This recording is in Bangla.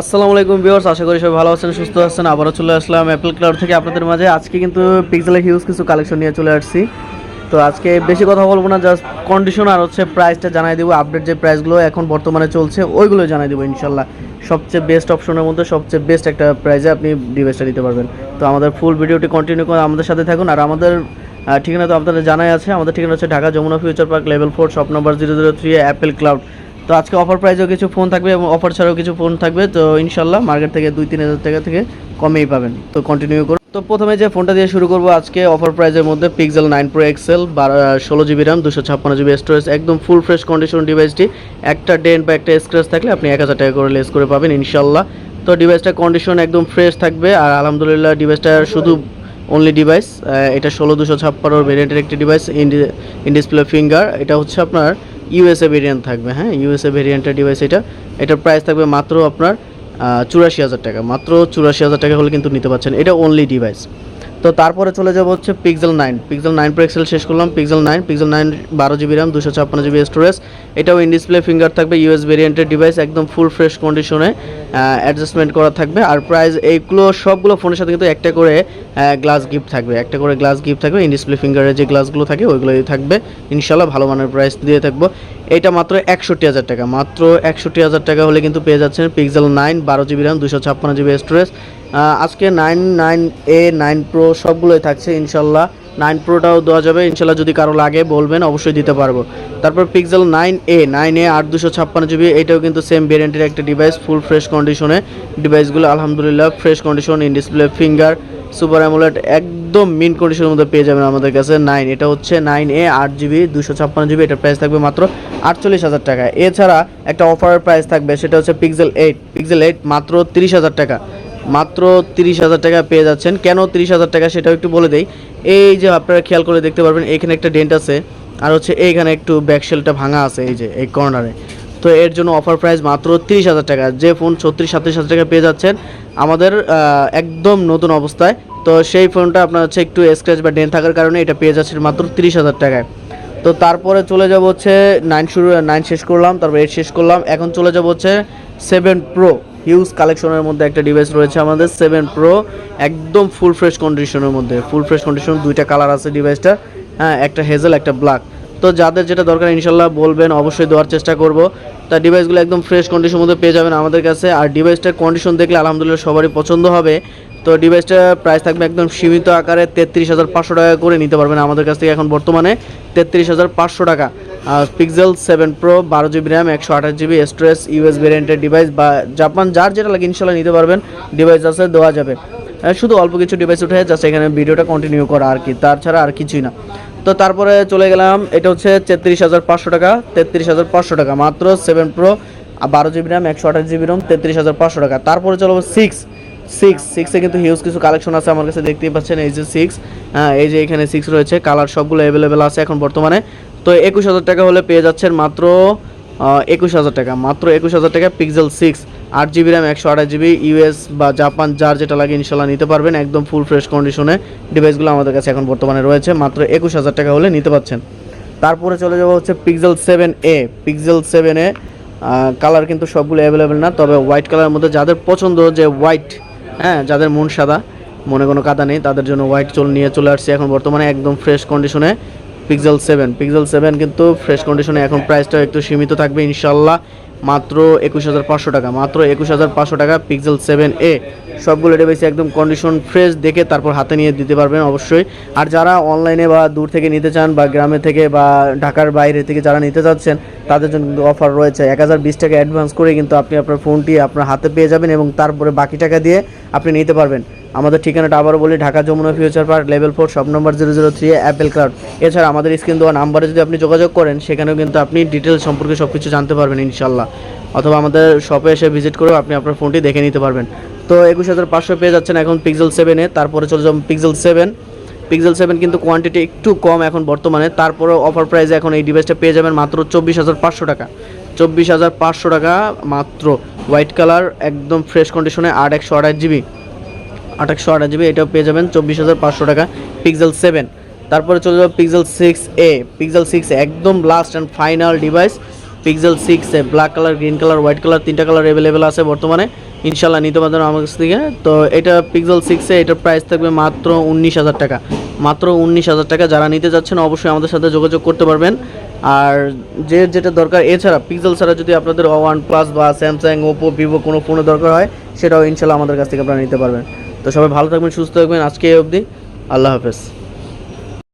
আসসালামু আলাইকুম ভিউয়ার্স, আশা করি সবাই ভালো আছেন, সুস্থ আছেন। আবারও চলে আসলাম অ্যাপেল ক্লাউড থেকে আপনাদের মাঝে। আজকে কিন্তু পিক্সেলের হিউজ কিছু কালেকশন নিয়ে চলে আসছি। তো আজকে বেশি কথা বলব না জাস্ট কন্ডিশন আর হচ্ছে প্রাইসটা জানাই দেবো আপডেট যে প্রাইসগুলো এখন বর্তমানে চলছে, ওইগুলো জানাই দেবো ইনশাল্লাহ। সবচেয়ে বেস্ট অপশনের মধ্যে সবচেয়ে বেস্ট একটা প্রাইসে আপনি ডিভাইসটা দিতে পারবেন। তো আমাদের ফুল ভিডিওটি কন্টিনিউ করে আমাদের সাথে থাকুন, আর আমাদের ঠিকানা তো আপনাদের জানাই আছে। আমাদের ঠিকানা হচ্ছে Dhaka Jamuna future park level four shop number zero zero three Apple Cloud তো আজকে অফার প্রাইসেও কিছু ফোন থাকবে এবং অফার ছাড়াও কিছু ফোন থাকবে, তো ইনশাল্লাহ মার্কেট থেকে দুই, তিন হাজার টাকা থেকে কমেই পাবেন। তো কন্টিনিউ করুন। তো প্রথমে যে ফোনটা দিয়ে শুরু করব আজকে অফার প্রাইসের মধ্যে পিক্সেল নাইন প্রো এক্সেল ষোলো জিবি র্যাম দুশো ছাপ্পান্ন জিবি স্টোরেজ একদম ফুল ফ্রেশ কন্ডিশন ডিভাইসটি একটা ডেন বা একটা স্ক্র্যাচ থাকলে আপনি এক হাজার টাকা করে লেস করে পাবেন, ইনশাল্লাহ। তো ডিভাইসটা কন্ডিশন একদম ফ্রেশ থাকবে আর আলহামদুলিল্লাহ ডিভাইসটা শুধু অনলি ডিভাইস এটা ষোলো দুশো ছাপ্পান্ন ভেরিয়েন্টের একটি ডিভাইস ইন ডিসপ্লে ফিঙ্গার এটা হচ্ছে আপনার ইউএসএ ভেরিয়েন্ট থাকবে হ্যাঁ? ইউএসএ ভেরিয়েন্টের ডিভাইস এটা, এটার প্রাইস থাকবে মাত্র আপনার চুরাশি হাজার টাকা। মাত্র চুরাশি হাজার টাকা হলে কিন্তু নিতে পারছেন। এটা অনলি ডিভাইস তো তারপরে চলে যাব হচ্ছে Pixel nine Pixel nine Pro XL শেষ করলাম। পিক্সেল নাইন পিক্সেল নাইন বারো জিবি র্যাম দুশো ছাপ্পান্ন জিবি স্টোরেজ এটাও ইন ডিসপ্লে ফিঙ্গার থাকবে ইউএস ভেরিয়েন্টের ডিভাইস একদম ফুল ফ্রেশ কন্ডিশনে অ্যাডজাস্টমেন্ট করা থাকবে। আর প্রাইস এইগুলো, সবগুলো ফোনের সাথে কিন্তু একটা করে গ্লাস গিফট থাকবে। একটা করে গ্লাস গিফট থাকবে ইন ডিসপ্লে ফিঙ্গারের যে গ্লাসগুলো থাকে, ওইগুলোই থাকবে। ইনশাল্লাহ ভালো মানের প্রাইস দিয়ে থাকব। এটা মাত্র একষট্টি হাজার টাকা। মাত্র একষট্টি হাজার টাকা হলে কিন্তু পেয়ে যাচ্ছেন পিক্সেল নাইন বারো জিবি র্যাম দুশো ছাপ্পান্ন জিবি স্টোরেজ আজকে nine nine a nine Pro সবগুলোই থাকছে, ইনশাল্লাহ। নাইন প্রোটাও দেওয়া যাবে, ইনশাল্লাহ যদি কারও লাগে বলবেন, অবশ্যই দিতে পারব। তারপর Pixel nine a nine a আট দুশো ছাপ্পান্ন জিবি এটাও কিন্তু সেম ভেরিয়েন্টের একটা ডিভাইস ফুল ফ্রেশ কন্ডিশনে ডিভাইসগুলো আলহামদুলিল্লাহ fresh condition in display finger super AMOLED একদম মিন কন্ডিশনের মধ্যে পেয়ে যাবেন আমাদের কাছে নাইন এটা হচ্ছে নাইন এ আট জিবি দুশো ছাপ্পান্ন জিবি এটার প্রাইস থাকবে মাত্র আটচল্লিশ হাজার টাকা। এছাড়া একটা অফারের প্রাইস থাকবে, সেটা হচ্ছে পিক্সেল এইট পিক্সেল এইট মাত্র তিরিশ হাজার টাকা। মাত্র তিরিশ হাজার টাকা পেয়ে যাচ্ছেন। কেন তিরিশ হাজার টাকা সেটাও একটু বলে দেই। এই যে আপনারা খেয়াল করে দেখতে পারবেন, এখানে একটা ডেন্ট আছে আর হচ্ছে এইখানে একটু ব্যাকশেলটা ভাঙা আছে, এই যে এই কর্নারে। তো এর জন্য অফার প্রাইস মাত্র তিরিশ হাজার টাকা। যে ফোন ছত্রিশ, সাতত্রিশ হাজার টাকা পেয়ে যাচ্ছেন, আমাদের একদম নতুন অবস্থায়। তো সেই ফোনটা আপনার হচ্ছে একটু স্ক্র্যাচ বা ডেন্ট থাকার কারণে এটা পেয়ে যাচ্ছেন মাত্র তিরিশ হাজার টাকায়। তো তারপরে চলে যাব হচ্ছে নাইন শুরু নাইন শেষ করলাম, তারপর এইট শেষ করলাম। এখন চলে যাব হচ্ছে সেভেন প্রো হিউজ কালেকশনের মধ্যে একটা ডিভাইস রয়েছে আমাদের সেভেন প্রো, একদম ফুল ফ্রেশ কন্ডিশনের মধ্যে। ফুল ফ্রেশ কন্ডিশন দুইটা কালার আছে ডিভাইসটা হ্যাঁ একটা হেজেল একটা ব্ল্যাক তো যাদের যেটা দরকার ইনশাল্লাহ বলবেন, অবশ্যই দেওয়ার চেষ্টা করব। তা ডিভাইসগুলো একদম ফ্রেশ কন্ডিশনের মধ্যে পেয়ে যাবেন আমাদের কাছে। আর ডিভাইসটার কন্ডিশন দেখলে আলহামদুলিল্লাহ সবারই পছন্দ হবে। তো ডিভাইসটা প্রাইস থাকবে একদম সীমিত আকারে তেত্রিশ হাজার পাঁচশো টাকা করে নিতে পারবেন আমাদের কাছ থেকে এখন বর্তমানে তেত্রিশ হাজার পাঁচশো টাকা। পিক্সেল সেভেন প্রো বারো জিবি র্যাম একশো আঠাশ জিবি স্টোরেজ ইউএস ভেরিয়েন্টের ডিভাইস বা জাপান যার যেটা লাগে ইনশাল্লাহ নিতে পারবেন। ডিভাইস আছে, দেওয়া যাবে। শুধু অল্প কিছু ডিভাইস উঠে জাস্ট এখানে ভিডিওটা কন্টিনিউ করা আর কি তাছাড়া আর কিছুই না। তো তারপরে চলে গেলাম, এটা হচ্ছে তেত্রিশ হাজার পাঁচশো টাকা, তেত্রিশ হাজার পাঁচশো টাকা, মাত্র সেভেন প্রো বারো জিবি র্যাম একশো আঠাশ জিবি র্যাম তেত্রিশ হাজার পাঁচশো টাকা। তারপরে চলো সিক্স সিক্স সিক্সে কিন্তু হিউজ কিছু কালেকশন আছে আমার কাছে, দেখতেই পাচ্ছেন, এই যে সিক্স হ্যাঁ এই যে এখানে সিক্স রয়েছে কালার সবগুলো অ্যাভেলেবেল আছে এখন বর্তমানে। তো একুশ হাজার টাকা হলে পেয়ে যাচ্ছেন মাত্র একুশ হাজার টাকা। মাত্র একুশ হাজার টাকা পিক্সেল সিক্স আট জিবি র্যাম একশো আঠাশ জিবি ইউএস বা জাপান যার যেটা লাগে ইনশাল্লাহ নিতে পারবেন। একদম ফুল ফ্রেশ কন্ডিশনে ডিভাইসগুলো আমাদের কাছে এখন বর্তমানে রয়েছে। মাত্র একুশ হাজার টাকা হলে নিতে পারছেন তারপরে চলে যাব হচ্ছে Pixel seven a Pixel seven a colour কিন্তু সবগুলো অ্যাভেলেবেল না, তবে হোয়াইট কালারের মধ্যে যাদের পছন্দ যে হোয়াইট হ্যাঁ যাদের মন সাদা, মনে কোনো কাদা নেই, তাদের জন্য হোয়াইট চল নিয়ে চলে আসছে এখন বর্তমানে একদম ফ্রেশ কন্ডিশনে পিক্সেল সেভেন পিক্সেল সেভেন কিন্তু ফ্রেশ কন্ডিশনে এখন প্রাইসটা একটু সীমিত থাকবে ইনশাল্লাহ মাত্র একুশ হাজার পাঁচশো টাকা। মাত্র একুশ হাজার পাঁচশো টাকা পিক্সেল সেভেন এ। সবগুলো ডিভাইসে একদম কন্ডিশন ফ্রেশ দেখে তারপর হাতে নিয়ে দিতে পারবেন অবশ্যই। আর যারা অনলাইনে বা দূর থেকে নিতে চান বা গ্রামে থেকে বা ঢাকার বাইরে থেকে যারা নিতে চাচ্ছেন, তাদের জন্য কিন্তু অফার রয়েছে। এক হাজার বিশ টাকা অ্যাডভান্স করে কিন্তু আপনি আপনার ফোনটি আপনার হাতে পেয়ে যাবেন এবং তারপরে বাকি টাকা দিয়ে আপনি নিতে পারবেন। আমাদের ঠিকানাটা আবারও বলি, Dhaka Jamuna future park, level four, shop number zero zero three, Apple Cloud. এছাড়া আমাদের স্ক্রিন দেওয়া নাম্বারে যদি আপনি যোগাযোগ করেন, সেখানেও কিন্তু আপনি ডিটেলস সম্পর্কে সব কিছু জানতে পারবেন ইনশাল্লাহ অথবা আমাদের শপে এসে ভিজিট করেও আপনি আপনার ফোনটি দেখে নিতে পারবেন। তো একুশ হাজার পাঁচশো পেয়ে যাচ্ছেন এখন পিক্সেল সেভেনে তারপরে চলে যাবেন পিক্সেল সেভেন পিক্সেল সেভেন কিন্তু কোয়ান্টিটি একটু কম এখন বর্তমানে, তারপরেও অফার প্রাইসে এখন এই ডিভাইসটা পেয়ে যাবেন মাত্র চব্বিশ হাজার পাঁচশো টাকা। চব্বিশ হাজার পাঁচশো টাকা মাত্র। হোয়াইট কালার একদম ফ্রেশ কন্ডিশনে আট একশো আঠাশ জিবি আঠাশশো আঠাশ জিবি এটাও পেয়ে যাবেন চব্বিশ হাজার পাঁচশো টাকা পিক্সেল সেভেন তারপরে চলে যাবে Pixel six a Pixel six একদম last and final device Pixel six a black colour green colour white colour তিনটা কালার অ্যাভেলেবেল আছে বর্তমানে। ইনশাল্লাহ নিতে পারবেন আমার কাছ থেকে। তো এটা পিক্সেল সিক্সে এটার প্রাইস থাকবে মাত্র উনিশ হাজার টাকা। মাত্র উনিশ হাজার টাকা। যারা নিতে যাচ্ছেন অবশ্যই আমাদের সাথে যোগাযোগ করতে পারবেন। আর যে যেটা দরকার, এছাড়া পিক্সেল ছাড়া যদি আপনাদের ওয়ান প্লাস বা স্যামসাং ওপো ভিভো কোনো ফোনে দরকার হয়, সেটাও ইনশাল্লাহ আমাদের কাছ থেকে আপনারা নিতে পারবেন। তো সবাই ভালো থাকবেন সুস্থ থাকবেন। আজকে অবধি আল্লাহ হাফেজ।